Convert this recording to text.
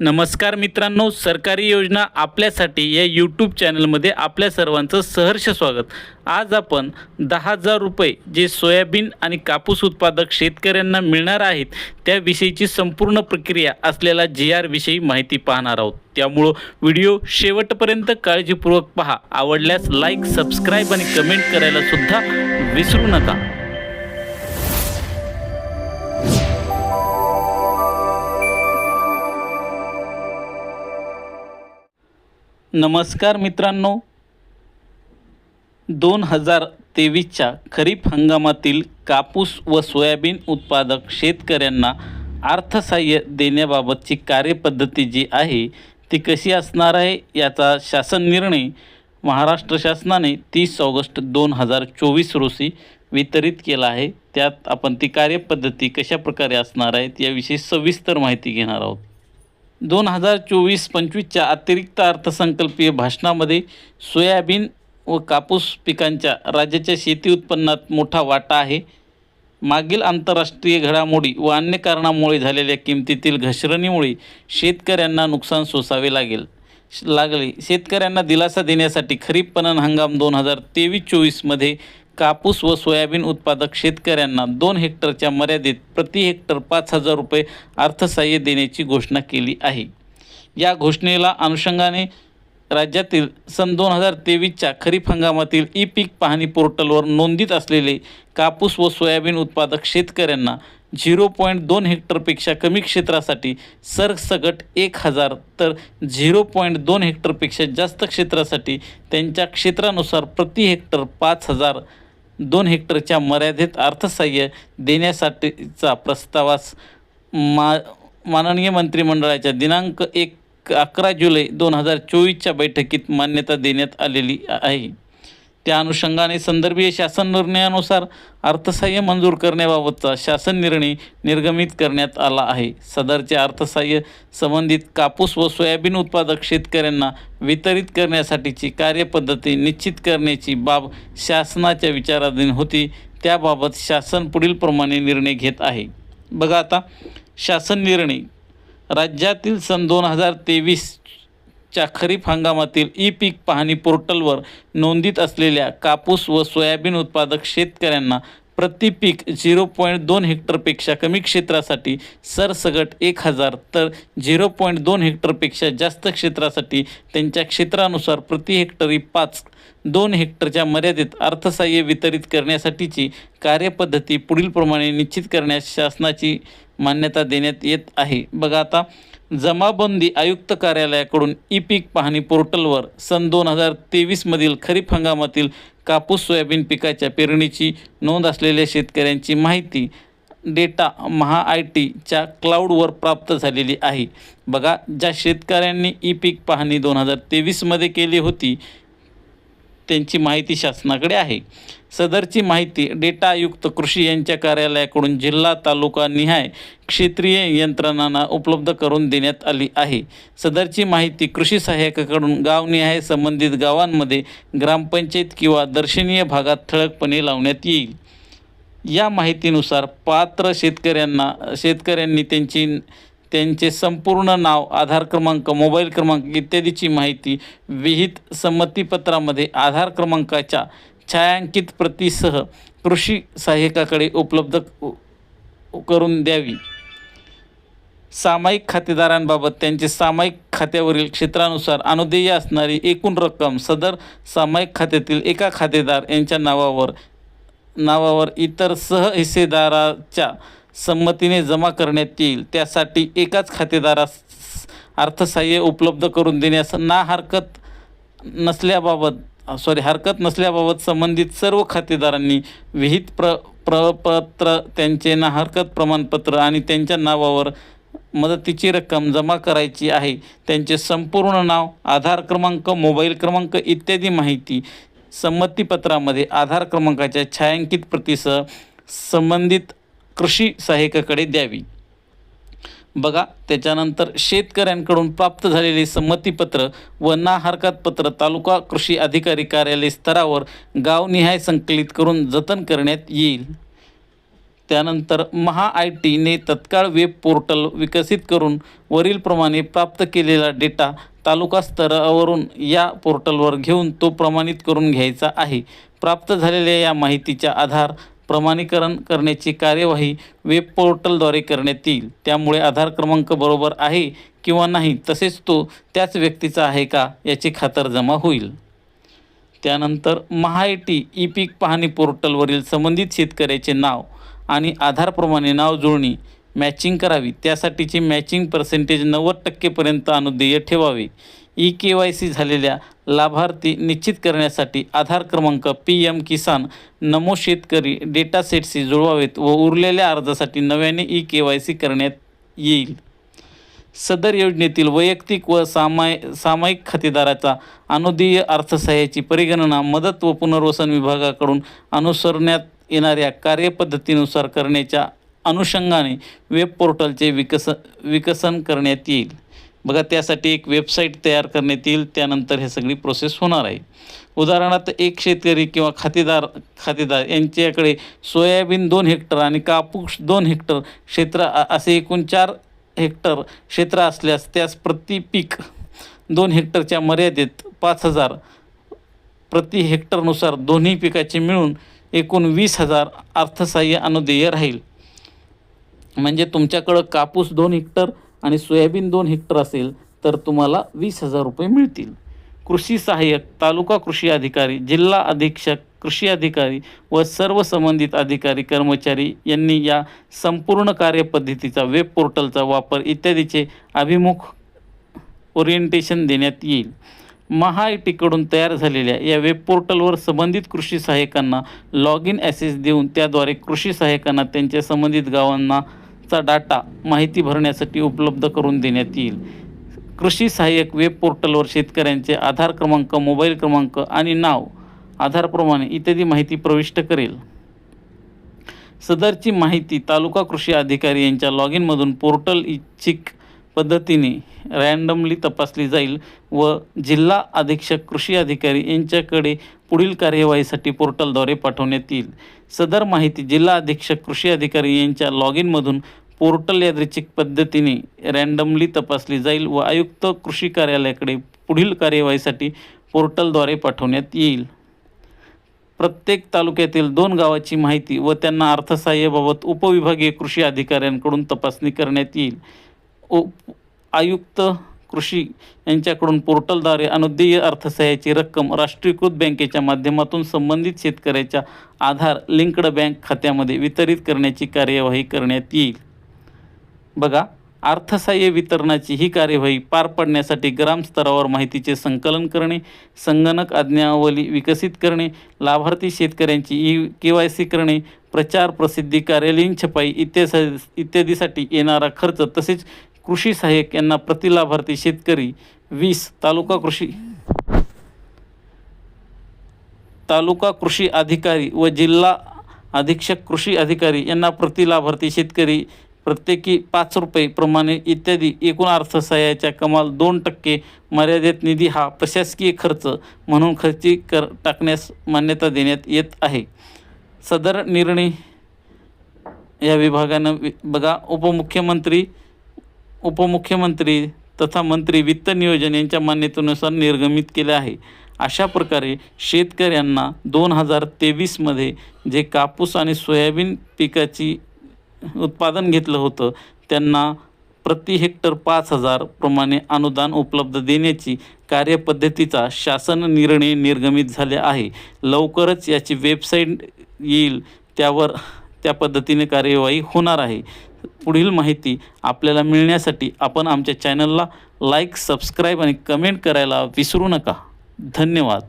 नमस्कार मित्रांनो सरकारी योजना आपल्यासाठी या यूट्यूब चॅनलमध्ये आपल्या सर्वांचं सहर्ष स्वागत. आज आपण दहा हजार रुपये जे सोयाबीन आणि कापूस उत्पादक शेतकऱ्यांना मिळणार आहेत त्याविषयीची संपूर्ण प्रक्रिया असलेला जी आर विषयी माहिती पाहणार आहोत. त्यामुळं व्हिडिओ शेवटपर्यंत काळजीपूर्वक पहा. आवडल्यास लाईक सबस्क्राईब आणि कमेंट करायला सुद्धा विसरू नका. नमस्कार मित्रांनो. दोन हजार तेवीसच्या खरीप हंगामातील कापूस व सोयाबीन उत्पादक शेतकऱ्यांना अर्थसहाय्य देण्याबाबतची कार्यपद्धती जी आहे ती कशी असणार आहे याचा शासन निर्णय महाराष्ट्र शासनाने तीस ऑगस्ट दोन हजार चोवीस रोजी वितरित केला आहे. त्यात आपण ती कार्यपद्धती कशा प्रकारे असणार आहेत याविषयी सविस्तर माहिती घेणार आहोत. दोन हजार चोवीस पंचवीसच्या अतिरिक्त अर्थसंकल्पीय भाषणामध्ये सोयाबीन व कापूस पिकांच्या राज्याच्या शेती उत्पन्नात मोठा वाटा आहे. मागील आंतरराष्ट्रीय घडामोडी व अन्य कारणामुळे झालेल्या किमतीतील घसरणीमुळे शेतकऱ्यांना नुकसान सोसावे लागेल लागले. शेतकऱ्यांना दिलासा देण्यासाठी खरीप पणन हंगाम दोन हजार तेवीस चोवीसमध्ये कापूस व सोयाबीन उत्पादक शेतकऱ्यांना दोन हेक्टरच्या मर्यादेत प्रति हेक्टर पाच हजार रुपये अर्थसहाय्य देण्याची घोषणा केली आहे. या घोषणेला अनुषंगाने राज्यातील सन दोन हजार तेवीसच्या खरीप हंगामातील ई पीक पाहणी पोर्टलवर नोंदीत असलेले कापूस व सोयाबीन उत्पादक शेतकऱ्यांना झिरो पॉईंट दोन हेक्टरपेक्षा कमी क्षेत्रासाठी सरसकट एक हजार तर झिरो पॉईंट दोन हेक्टरपेक्षा जास्त क्षेत्रासाठी त्यांच्या क्षेत्रानुसार प्रति हेक्टर पाच हजार दोन हेक्टरच्या मर्यादेत अर्थसहाय्य देण्यासाठीचा प्रस्तावास मा माननीय मंत्रिमंडळाच्या दिनांक एक अकरा जुलै दोन हजार चोवीसच्या बैठकीत मान्यता देण्यात आलेली आहे. त्या अनुषंगाने संदर्भीय शासन निर्णयानुसार अर्थसहाय्य मंजूर करण्याबाबतचा शासन निर्णय निर्गमित करण्यात आला आहे. सदरचे अर्थसहाय्य संबंधित कापूस व सोयाबीन उत्पादक शेतकऱ्यांना वितरित करण्यासाठीची कार्यपद्धती निश्चित करण्याची बाब शासनाच्या विचाराधीन होती. त्याबाबत शासन पुढीलप्रमाणे निर्णय घेत आहे. बघा आता शासन निर्णय. राज्यातील सन दोन हजार तेवीस च्या खरीप हंगामातील ई पीक पाहणी पोर्टलवर नोंदीत असलेल्या कापूस व सोयाबीन उत्पादक शेतकऱ्यांना प्रति पीक झिरो पॉईंट दोन हेक्टरपेक्षा कमी क्षेत्रासाठी सरसगट एक हजार तर झिरो पॉईंट दोन हेक्टरपेक्षा जास्त क्षेत्रासाठी त्यांच्या क्षेत्रानुसार प्रति हेक्टरी पाच दोन हेक्टरच्या मर्यादेत अर्थसहाय्य वितरित करण्यासाठीची कार्यपद्धती पुढीलप्रमाणे निश्चित करण्यास शासनाची मान्यता देण्यात येत आहे. बघा आता जमाबंदी आयुक्त कार्यालयाकडून ई पीक पाहणी पोर्टलवर सन दोन हजार तेवीसमधील खरीप हंगामातील कापूस सोयाबीन पिकाच्या पेरणीची नोंद असलेल्या शेतकऱ्यांची माहिती डेटा महा आय टीच्या क्लाउडवर प्राप्त झालेली आहे. बघा ज्या शेतकऱ्यांनी ई पीक पाहणी दोन हजार तेवीसमध्ये केली होती त्यांची माहिती शासनाकडे आहे. सदरची माहिती डेटा आयुक्त कृषी यांच्या कार्यालयाकडून जिल्हा तालुका निहाय क्षेत्रीय यंत्रणांना उपलब्ध करून देण्यात आली आहे. सदरची माहिती कृषी सहाय्यकाकडून गावनिहाय संबंधित गावांमध्ये ग्रामपंचायत किंवा दर्शनीय भागात ठळकपणे लावण्यात येईल. या माहितीनुसार पात्र शेतकऱ्यांना शेतकऱ्यांनी त्यांची त्यांचे संपूर्ण नाव आधार क्रमांक मोबाईल क्रमांक इत्यादीची माहिती विहित संमतीपत्रामध्ये आधार क्रमांकाच्या छायांकित प्रतीसह कृषी सहाय्यकाकडे उपलब्ध करून द्यावी. सामायिक खातेदारांबाबत त्यांचे सामायिक खात्यावरील क्षेत्रानुसार अनुदेय असणारी एकूण रक्कम सदर सामायिक खात्यातील एका खातेदार यांच्या नावावर नावावर इतर सहहिस्सेदाराच्या संमतीने जमा करण्यात येईल. त्यासाठी एकाच खातेदारास अर्थसहाय्य उपलब्ध करून देण्यास ना हरकत नसल्याबाबत सॉरी हरकत नसल्याबाबत संबंधित सर्व खातेदारांनी विहित प्र प्रपत्र त्यांचे ना हरकत प्रमाणपत्र आणि त्यांच्या नावावर मदतीची रक्कम जमा करायची आहे. त्यांचे संपूर्ण नाव आधार क्रमांक मोबाईल क्रमांक इत्यादी माहिती संमतीपत्रामध्ये आधार क्रमांकाच्या छायांकित प्रतीसह संबंधित कृषी सहाय्यकाकडे द्यावी. बघा त्याच्यानंतर शेतकऱ्यांकडून प्राप्त झालेले संमतीपत्र व ना हरकत पत्र तालुका कृषी अधिकारी कार्यालय स्तरावर गावनिहाय संकलित करून जतन करण्यात येईल. त्यानंतर महा आय टीने तत्काळ वेब पोर्टल विकसित करून वरीलप्रमाणे प्राप्त केलेला डेटा तालुका स्तरावरून या पोर्टलवर घेऊन तो प्रमाणित करून घ्यायचा आहे. प्राप्त झालेल्या या माहितीच्या आधार प्रमाणीकरण करण्याची कार्यवाही वेब पोर्टलद्वारे करण्यात येईल. त्यामुळे आधार क्रमांक बरोबर आहे किंवा नाही तसेच तो त्याच व्यक्तीचा आहे का याची खातरजमा होईल. त्यानंतर महाआयटी ई पीक पाहणी पोर्टलवरील संबंधित शेतकऱ्याचे नाव आणि आधारप्रमाणे नाव जुळणी मॅचिंग करावी. त्यासाठीचे मॅचिंग पर्सेंटेज नव्वद टक्केपर्यंत अनुदेय ठेवावे. ई के वाय सी झालेल्या लाभार्थी निश्चित करण्यासाठी आधार क्रमांक पी एम किसान नमो शेतकरी डेटा सेटशी जुळवावेत व उरलेल्या अर्जासाठी नव्याने ई के वाय सी करण्यात येईल. सदर योजनेतील वैयक्तिक व सामाय सामायिक खातेदाराचा अनुदेय अर्थसहाय्याची परिगणना मदत व पुनर्वसन विभागाकडून अनुसरण्यात येणाऱ्या कार्यपद्धतीनुसार करण्याच्या अनुषंगाने वेब पोर्टलचे विकस विकसन करण्यात येईल. बघा त्यासाठी एक वेबसाईट तयार करण्यात येईल. त्यानंतर हे सगळी प्रोसेस होणार आहे. उदाहरणार्थ एक शेतकरी किंवा खातेदार खातेदार यांच्याकडे सोयाबीन दोन हेक्टर आणि कापूस दोन हेक्टर क्षेत्र असे एकूण चार हेक्टर क्षेत्र असल्यास त्यास प्रति पीक दोन हेक्टरच्या मर्यादेत पाच हजार प्रति हेक्टरनुसार दोन्ही पिकाचे मिळून एकूण वीस हजार अर्थसहाय्य अनुदेय राहील. म्हणजे तुमच्याकडं कापूस दोन हेक्टर आणि सोयाबीन दोन हेक्टर असेल तर तुम्हाला वीस हजार रुपये मिळतील. कृषी सहाय्यक तालुका कृषी अधिकारी जिल्हा अधीक्षक कृषी अधिकारी व सर्व संबंधित अधिकारी कर्मचारी यांनी या संपूर्ण कार्यपद्धतीचा वेब पोर्टलचा वापर इत्यादीचे अभिमुख ओरिएंटेशन देण्यात येईल. महाआयटीकडून तयार झालेल्या या वेब पोर्टलवर संबंधित कृषी सहाय्यकांना लॉग इन ॲसेस देऊन त्याद्वारे कृषी सहाय्यकांना त्यांच्या संबंधित गावांना चा डाटा माहिती भरण्यासाठी उपलब्ध करून देण्यात येईल. कृषी सहाय्यक वेब पोर्टलवर शेतकऱ्यांचे आधार क्रमांक मोबाईल क्रमांक आणि नाव आधारप्रमाणे इत्यादी माहिती प्रविष्ट करेल. सदरची माहिती तालुका कृषी अधिकारी यांच्या लॉग इनमधून पोर्टल इच्छिक पद्धतीने रँडमली तपासली जाईल व जिल्हा अधीक्षक कृषी अधिकारी यांच्याकडे पुढील कार्यवाहीसाठी पोर्टलद्वारे पाठवण्यात येईल. सदर माहिती जिल्हा अधीक्षक कृषी अधिकारी यांच्या लॉग इनमधून पोर्टल यादृच्छिक पद्धतीने रँडमली तपासली जाईल व आयुक्त कृषी कार्यालयाकडे पुढील कार्यवाहीसाठी पोर्टलद्वारे पाठवण्यात येईल. प्रत्येक तालुक्यातील दोन गावाची माहिती व त्यांना अर्थसहाय्याबाबत उपविभागीय कृषी अधिकाऱ्यांकडून तपासणी करण्यात येईल. उप आयुक्त कृषी यांच्याकडून पोर्टलद्वारे अनुदेय अर्थसहाय्याची रक्कम राष्ट्रीयकृत बँकेच्या माध्यमातून संबंधित शेतकऱ्याच्या आधार लिंक्ड बँक खात्यामध्ये वितरित करण्याची कार्यवाही करण्यात येईल. बघा अर्थसहाय्य वितरणाची ही कार्यवाही पार पाडण्यासाठी ग्रामस्तरावर माहितीचे संकलन करणे संगणक आज्ञावली विकसित करणे लाभार्थी शेतकऱ्यांची ई के वाय सी करणे प्रचार प्रसिद्धी कार्यालयीन छपाई इत्यादी इत्यादीसाठी येणारा खर्च तसेच कृषी सहाय्यक यांना प्रतिलाभार्थी शेतकरी वीस तालुका कृषी तालुका कृषी अधिकारी व जिल्हा अधीक्षक कृषी अधिकारी यांना प्रतिलाभार्थी शेतकरी प्रत्येकी पाच रुपये प्रमाणे इत्यादी एकूण अर्थसहाय्याच्या कमाल दोन टक्के मर्यादित निधी हा प्रशासकीय खर्च म्हणून खर्ची कर टाकण्यास मान्यता देण्यात येत आहे. सदर निर्णय या विभागानं बघा उपमुख्यमंत्री उपमुख्यमंत्री तथा मंत्री वित्त नियोजन यांच्या मान्यतेनुसार निर्गमित केले आहे. अशा प्रकारे शेतकऱ्यांना दोन हजार तेवीसमध्ये जे कापूस आणि सोयाबीन पिकाची उत्पादन घेतलं होतं त्यांना प्रति हेक्टर पाच हजार प्रमाणे अनुदान उपलब्ध देण्याची कार्यपद्धतीचा शासन निर्णय निर्गमित झाले आहे. लवकरच याची वेबसाईट येईल त्यावर त्या पद्धतीने कार्यवाही होणार आहे. पुढील माहिती आपल्याला मिळण्यासाठी आपण आमच्या चॅनलला लाईक सबस्क्राईब आणि कमेंट करायला विसरू नका. धन्यवाद.